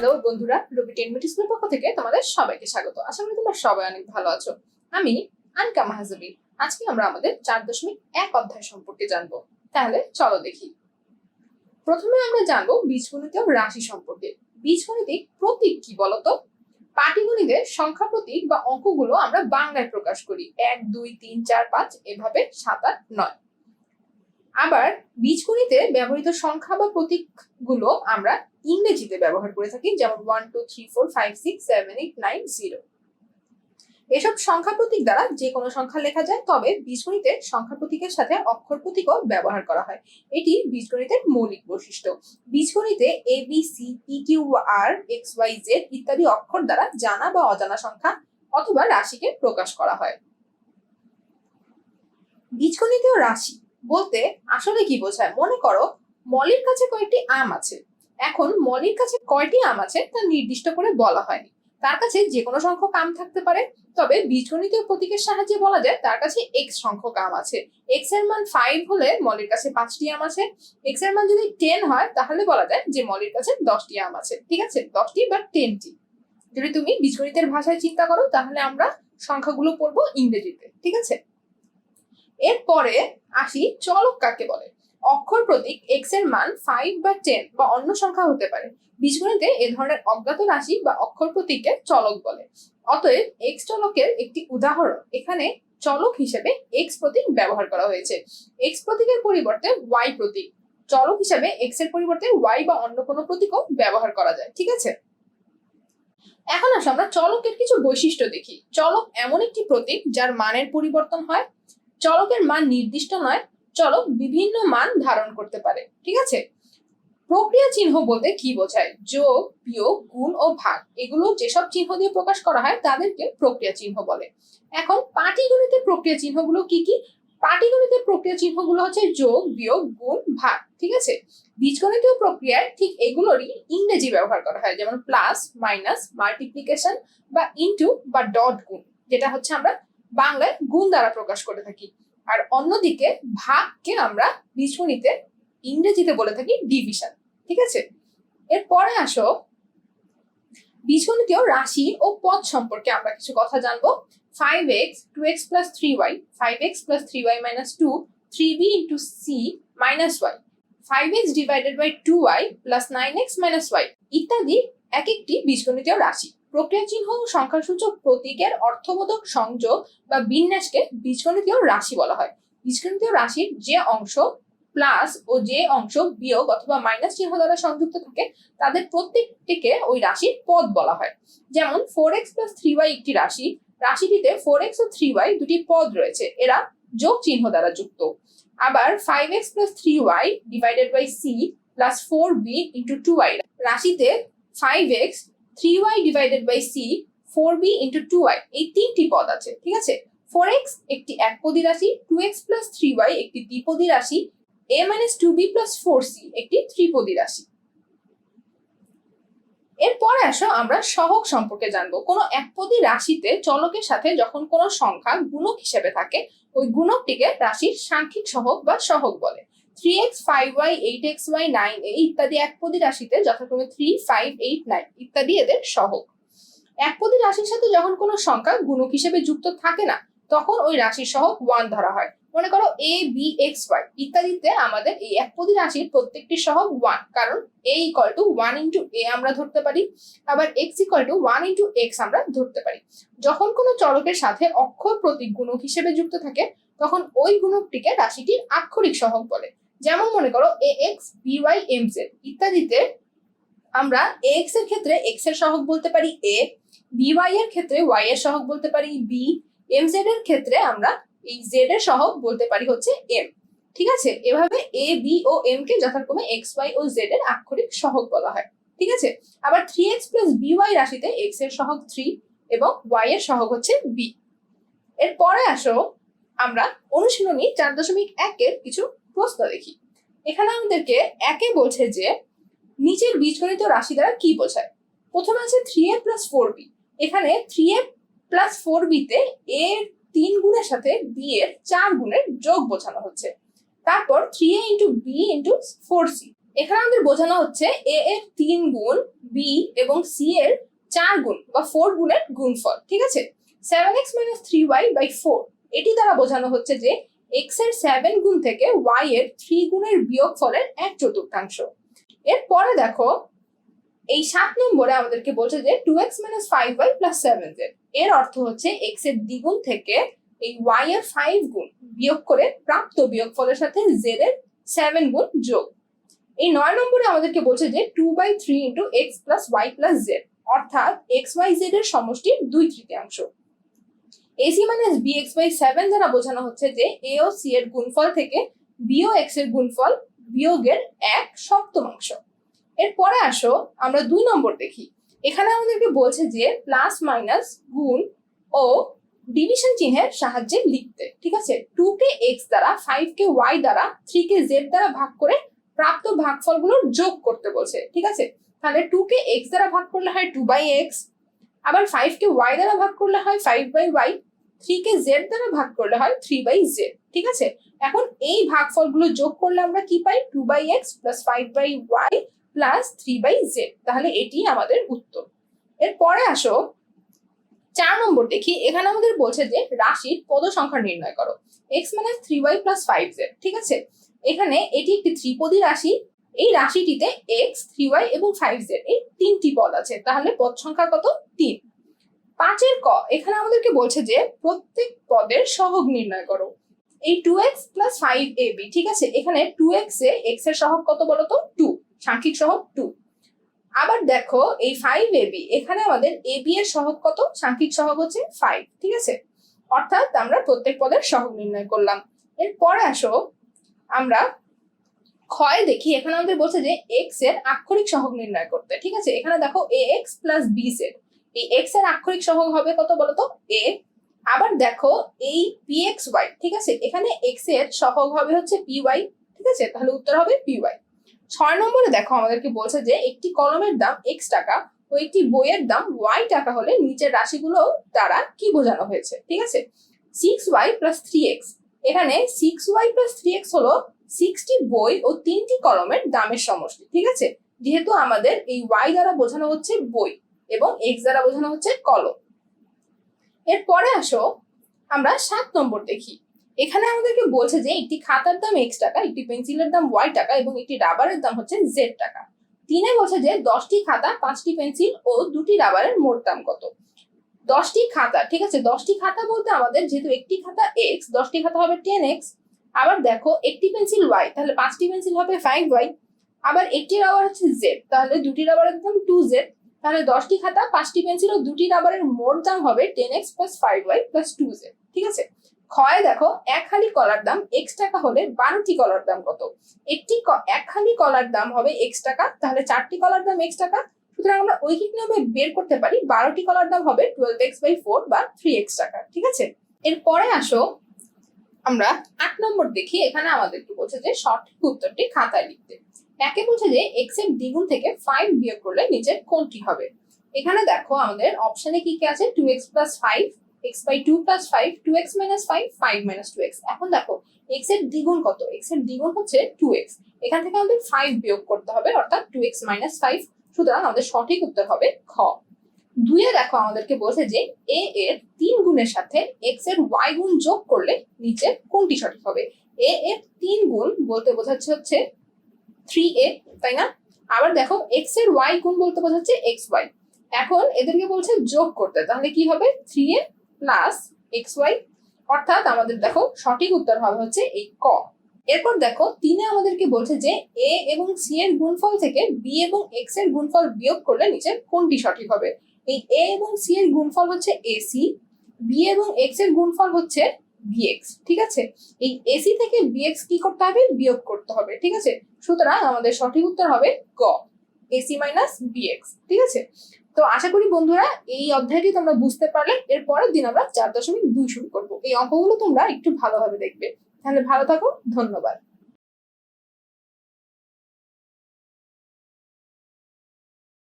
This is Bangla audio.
হ্যালো বন্ধুরা রবি টেনমিটি স্কুলের পক্ষ থেকে তোমাদের সবাইকে স্বাগত। আশা করি তোমরা সবাই অনেক ভালো আছো। আমি আনকা আজকে আমরা আমাদের চার দশমিক এক অধ্যায় সম্পর্কে তাহলে চলো দেখি। প্রথমে আমরা জানব বীজগণিত রাশি সম্পর্কে। বীজগণিতিক প্রতীক কি বলতো? পাটিগণিতে সংখ্যা প্রতীক বা অঙ্কগুলো আমরা বাংলায় প্রকাশ করি। এক, দুই, তিন, চার, পাঁচ, এভাবে সাত, আট, নয়। আবার বীজগণিতে ব্যবহৃত সংখ্যা বা প্রতীকগুলো আমরা ইংরেজিতে ব্যবহার করে থাকি, যেমন one two three four five six seven eight nine zero এসব সংখ্যা প্রতীক দ্বারা যে কোনো সংখ্যা লেখা যায়, তবে বীজগণিতে সংখ্যা প্রতীকের সাথে অক্ষর প্রতীকও ব্যবহার করা হয়। এটি বীজগণিতের মৌলিক বৈশিষ্ট্য। বীজগণিতে A B C P Q R X Y Z ইত্যাদি অক্ষর দ্বারা জানা বা অজানা সংখ্যা অথবা রাশিকে প্রকাশ করা হয়। বীজগণিতীয় রাশি বলতে আসলে কি বোঝায়? মনে করো, মলির কাছে কয়েকটি আম আছে। এখন মলির কাছে কয়টি আম আছে তা নির্দিষ্ট করে বলা হয়নি। তার কাছে যে কোনো সংখ্যক আম থাকতে পারে, তবে বীজগণিতীয় প্রতীকের সাহায্যে বলা যায় তার কাছে এক্স সংখ্যক আম আছে। এক্সের মান ফাইভ হলে মলির কাছে পাঁচটি আম আছে। এক্সের মান যদি টেন হয়, তাহলে বলা যায় যে মলির কাছে দশটি আম আছে। ঠিক আছে? দশটি বা টেনটি যদি তুমি বীজগণিতের ভাষায় চিন্তা করো, তাহলে আমরা সংখ্যাগুলো পড়ব ইংরেজিতে। ঠিক আছে? এরপরে আসি চলক কাকে বলে? অক্ষর প্রতীক এক্সের মান ফাইভ বা টেন বা অন্য সংখ্যা হতে পারে। বীজগণিতে এ ধরনের অজ্ঞাত রাশি বা অক্ষর প্রতীককে চলক বলে। অতএব এক্স চলকের একটি উদাহরণ, এখানে চলক হিসেবে এক্স প্রতীক ব্যবহার করা হয়েছে। এক্স প্রতীকের পরিবর্তে ওয়াই প্রতীক, চলক হিসেবে এক্সের পরিবর্তে ওয়াই বা অন্য কোনো প্রতীকও ব্যবহার করা যায়, ঠিক আছে? এখন আসো আমরা চলকের কিছু বৈশিষ্ট্য দেখি। চলক এমন একটি প্রতীক যার মানের পরিবর্তন হয় চলকের মান নির্দিষ্ট নয়, চলক বিভিন্ন মান ধারণ করতে পারে, ঠিক আছে? প্রক্রিয়া চিহ্ন বলতে কি বোঝায়? যোগ, বিয়োগ, গুণ ও ভাগ। এগুলো যেসব চিহ্ন দিয়ে প্রকাশ করা হয়, তাদেরকে প্রক্রিয়া চিহ্ন বলে। এখন পাটিগণিতের প্রক্রিয়া চিহ্নগুলো কি কি? পাটিগণিতের প্রক্রিয়া চিহ্নগুলো হচ্ছে যোগ, বিয়োগ, গুণ, ভাগ, ঠিক আছে? বীজগণিতীয় প্রক্রিয়ায় ঠিক এগুলোরই ইংরেজি ব্যবহার করা হয়, যেমন প্লাস, মাইনাস, মাল্টিপ্লিকেশন বা ইনটু বা ডট গুণ, যেটা হচ্ছে আমরা বাংলায় গুণ দ্বারা প্রকাশ করে থাকি। আর অন্যদিকে ভাগকে আমরা বীজগণিতে ইংরেজিতে বলে থাকি ডিভিশন ঠিক আছে? এরপরে আসো, বীজগণিতীয় রাশি ও পদ সম্পর্কে আমরা কিছু কথা জানব। Five x two x plus three y five x plus three y minus two three b into c minus y five x divided by two y plus nine x minus y ইত্যাদি এক একটি বীজগণিতীয় রাশি। প্রক্রিয়া চিহ্ন ও সংখ্যাসূচক প্রতীকের অর্থবোধক সংযোগ বা বিন্যাসকে বীজগণিতীয় রাশি বলা হয়। বীজগণিতীয় রাশির যে অংশ প্লাস ও যে অংশ বিয়োগ অথবা মাইনাস চিহ্ন দ্বারা সংযুক্ত থাকে, তাদের প্রত্যেকটিকে ওই রাশির পদ বলা হয়। যেমন four x plus three y একটি রাশি, রাশিটিতে ফোর এক্স ও থ্রি ওয়াই দুটি পদ রয়েছে, এরা যোগ চিহ্ন দ্বারা যুক্ত। আবার five x plus three y divided by c plus four b into two y রাশিতে five x three y divided by c four b into two y এই তিনটি পদ আছে, ঠিক আছে? ফোর এক্স একটি একপদী রাশি two x plus three y একটি দ্বিপদী রাশি a minus two b plus four c একটি ত্রিপদী রাশি। এরপরে আসো আমরা সহগ সম্পর্কে জানব। কোনো একপদী রাশিতে চলকের সাথে যখন কোনো সংখ্যা গুণক হিসেবে থাকে, ওই গুণকটিকে রাশির সাংখ্যিক সহগ বা সহগ বলে। Three x five y eight x y nine a ইত্যাদি একপদী রাশিতে যথাক্রমে থ্রি ফাইভ এইট নাইন ইত্যাদি এদের সহগ। একপদী রাশির সাথে যখন কোনো সংখ্যা গুণক হিসেবে যুক্ত থাকে না, তখন ওই রাশির সহগ ওয়ান ধরা হয়। মনে করো এ বি এক্স ওয়াই ইত্যাদিতে আমাদের এই একপদী রাশির প্রত্যেকটি সহগ ওয়ান কারণ a equal to one into a আমরা ধরতে পারি, আবার x equal to one into x আমরা ধরতে পারি। যখন কোনো চলকের সাথে অক্ষর প্রতীক গুণক হিসেবে যুক্ত থাকে, তখন ওই গুণকটিকে রাশিটির আক্ষরিক সহগ বলে। যেমন মনে করো a x, b y, m z ইত্যাদিতে আমরা এ এক্সের ক্ষেত্রে এক্সের সহগ বলতে পারি এ, বি ওয়াই এর ক্ষেত্রে ওয়াই এর সহগ বলতে পারি বি, এম জেড এর ক্ষেত্রে আমরা এই জেড এর সহগ বলতে পারি হচ্ছে এম। ঠিক আছে? এভাবে এ, বি ও এম কে যথাক্রমে এক্স, ওয়াই ও জেড এর আক্ষরিক সহগ বলা হয়। ঠিক আছে? আবার three x plus b y রাশিতে এক্সের সহগ থ্রি এবং ওয়াই এর সহগ হচ্ছে বি। এরপরে আসো আমরা অনুশীলনী চার দশমিক একের কিছু প্রশ্ন দেখি। এখানে আমাদেরকে একে বলছে যে, নিচের বীজগণিত রাশি দ্বারা কি বোঝায়? প্রথমে আছে three a plus four b এখানে থ্রি এ প্লাস ফোর বিতে এর তিন গুণের সাথে বি এর চার গুণের যোগ বোঝানো হচ্ছে। তারপর three a into b into four c এখানে আমাদের বোঝানো হচ্ছে এ এর তিন গুণ বি এবং সি এর চার গুণ বা ফোর গুণের গুণফল, ঠিক আছে? Seven x minus three y by four এটি দ্বারা বোঝানো হচ্ছে যে এক্সের সেভেন গুণ থেকে ওয়াই এর থ্রি গুণের বিয়োগ ফলের এক চতুর্থাংশ। এরপরে দেখো, এই সাত নম্বরে আমাদেরকে বলছে যে two x minus five y plus seven z এর অর্থ হচ্ছে এক্সের দ্বিগুণ থেকে এই ওয়াই এর ফাইভ গুণ বিয়োগ করে প্রাপ্ত বিয়োগ ফলের সাথে জেড এর সেভেন গুণ যোগ। এই নয় নম্বরে আমাদেরকে বলছে যে two by three into x plus y plus z অর্থাৎ এক্স ওয়াই জেড এর সমষ্টি দুই তৃতীয়াংশ। A c minus b x by seven দ্বারা বোঝানো হচ্ছে যে এ ও সি এর গুণফল থেকে বিও এক্সের গুণফল বিয়োগের এক সপ্তমাংশ এরপরে আসো, আমরা দুই নম্বর দেখি। এখানে আমাদেরকে বলছে যে প্লাস মাইনাস গুণ ও ডিভিশন চিহ্নের সাহায্যে লিখতে। ঠিক আছে? টু কে এক্স দ্বারা ফাইভ কে ওয়াই দ্বারা থ্রি কে জেড দ্বারা ভাগ করে প্রাপ্ত ভাগফলগুলোর যোগ করতে বলছে। ঠিক আছে? তাহলে টু কে এক্স দ্বারা ভাগ করলে হয় টু বাই এক্স আবার ফাইভ কে ওয়াই দ্বারা ভাগ করলে হয় ফাইভ বাই ওয়াই থ্রি কে জেড দ্বারা ভাগ করলে হয় থ্রি বাই জেড ঠিক আছে? এখন এই ভাগফলগুলো যোগ করলে আমরা কি পাই? Two by x plus five by y plus three by z তাহলে এটি আমাদের উত্তর। এরপরে আসো, চার নম্বর দেখি, এখানে আমাদের বলছে যে রাশির পদ সংখ্যা নির্ণয় করো। এক্স মানে three y plus five z ঠিক আছে? এখানে এটি একটি ত্রিপদী রাশি, এই রাশিটিতে এক্স থ্রি ওয়াই এবং ফাইভ জেড এই তিনটি পদ আছে, তাহলে পদ সংখ্যা কত? তিন। পাঁচের ক, এখানে আমাদেরকে বলছে যে প্রত্যেক পদের সহগ নির্ণয় করো। এই two x plus five a b ঠিক আছে? এখানে টু এক্স এ এক্সের সহগ কত বলো তো? টু সাংখ্যিক সহগ টু আবার দেখো, এই ফাইভ এ বি এখানে আমাদের এ বি এর সহগ কত? সাংখ্যিক সহগ হচ্ছে ফাইভ ঠিক আছে? অর্থাৎ আমরা প্রত্যেক পদের সহগ নির্ণয় করলাম। এরপরে আসো, আমরা ক্ষয় দেখি, এখানে আমাদের বলছে যে এক্সের আক্ষরিক সহগ নির্ণয় করতে, ঠিক আছে? এখানে দেখো a x plus b z এই এক্সের আক্ষরিক সহগ হবে কত বলতো? এ আবার দেখো, এই পি এক্স ওয়াই ঠিক আছে? এখানে এক্সের সহগ হবে হচ্ছে পি ওয়াই ঠিক আছে? তাহলে উত্তর হবে পি ওয়াই ছয় নম্বরে দেখো, আমাদেরকে বলছে যে একটি কলমের দাম এক্স টাকা ও একটি বইয়ের দাম ওয়াই টাকা হলে নিচের রাশিগুলো দ্বারা কি বোঝানো হয়েছে? ঠিক আছে? Six y plus three x এখানে six y plus three x হলো সিক্সটি বই ও তিনটি কলমের দামের সমষ্টি, ঠিক আছে? যেহেতু আমাদের এই ওয়াই দ্বারা বোঝানো হচ্ছে বই। এবং এক্স দ্বারা বোঝানো হচ্ছে কলম। এরপরে আসো, আমরা সাত নম্বর দেখি। এখানে আমাদেরকে বলছে যে একটি খাতার দাম এক্স টাকা, একটি পেন্সিলের দাম ওয়াই টাকা এবং একটি রাবারের দাম হচ্ছে জেড টাকা। তিনে বলছে যে দশটি খাতা, পাঁচটি পেন্সিল ও দুটি রাবারের মোট দাম কত? দশটি খাতা, ঠিক আছে? দশটি খাতা বলতে আমাদের যেহেতু একটি খাতা এক্স দশটি খাতা হবে টেন এক্স আবার দেখো, একটি পেন্সিল ওয়াই তাহলে পাঁচটি পেন্সিল হবে ফাইভ ওয়াই আবার একটি রাবার হচ্ছে জেড তাহলে দুটি রাবারের দাম টু জেড তাহলে দশটি খাতা, পাঁচটি পেন্সিল ও দুটি রাবারের মোট দাম হবে ten x plus five y plus two z ঠিক আছে? ক্ষয় দেখো, এক খালি কলার দাম এক্স টাকা হলে বারোটি কলার দাম কত? একটি এক খালি কলার দাম হবে এক্স টাকা, তাহলে চারটি কলার দাম এক্স টাকা। সুতরাং আমরা ঐকিক নিয়মে বের করতে পারি বারোটি কলার দাম হবে টুয়েলভ এক্স বাই ফোর বা থ্রি এক্স টাকা, ঠিক আছে? এরপরে আসো, আমরা আট নম্বর দেখি, এখানে আমাদেরকে বলছে যে সঠিক উত্তরটি খাতায় লিখতে। একে বলছে যে এক্সের দ্বিগুণ থেকে ফাইভ বিয়োগ করলে নিচের কোনটি হবে? এখানে দেখো আমাদের অপশনে কি কি আছে? Two x plus five x by two plus five two x minus five five minus two x এখন দেখো এক্সের দ্বিগুণ কত? এক্সের দ্বিগুণ হচ্ছে টু এক্স এখান থেকে আমাদের ফাইভ বিয়োগ করতে হবে, অর্থাৎ টু এক্স মাইনাস ফাইভ সুতরাং আমাদের সঠিক উত্তর হবে খ। দুইয়ে দেখো আমাদেরকে বলছে যে এ এর তিন গুণের সাথে এক্সের ওয়াই গুণ যোগ করলে নিচে কোনটি সঠিক হবে? এ এর তিন গুণ বলতে বোঝাচ্ছে হচ্ছে থ্রি এ তাই না? আবার দেখো এক্সের ওয়াই গুণ বলতে বোঝাচ্ছে এক্স ওয়াই এখন এদেরকে বলছে যোগ করতে, তাহলে কি হবে? Three a plus x y অর্থাৎ আমাদের দেখো, সঠিক উত্তর হবে হচ্ছে এই ক। এরপর দেখো, তিনে আমাদেরকে বলছে যে এ এবং সি এর গুণফল থেকে বি এবং এক্সের গুণফল বিয়োগ করলে নিচে কোনটি সঠিক হবে? এই এ এবং সি এর গুণফল হচ্ছে এসি বি এবং এক্সের গুণফল হচ্ছে বিএক্স ঠিক আছে? এই এসি থেকে বিএক্স কি করতে হবে? বিয়োগ করতে হবে, ঠিক আছে? সুতরাং আমাদের সঠিক উত্তর হবে গ এসি মাইনাস বিএক্স ঠিক আছে? তো আশা করি বন্ধুরা এই অধ্যায়টি তোমরা বুঝতে পারলে, এর পরের দিন আমরা চার দশমিক দুই শুরু করব। এই অঙ্কগুলো তোমরা একটু ভালোভাবে দেখবে। তাহলে ভালো থাকো, ধন্যবাদ।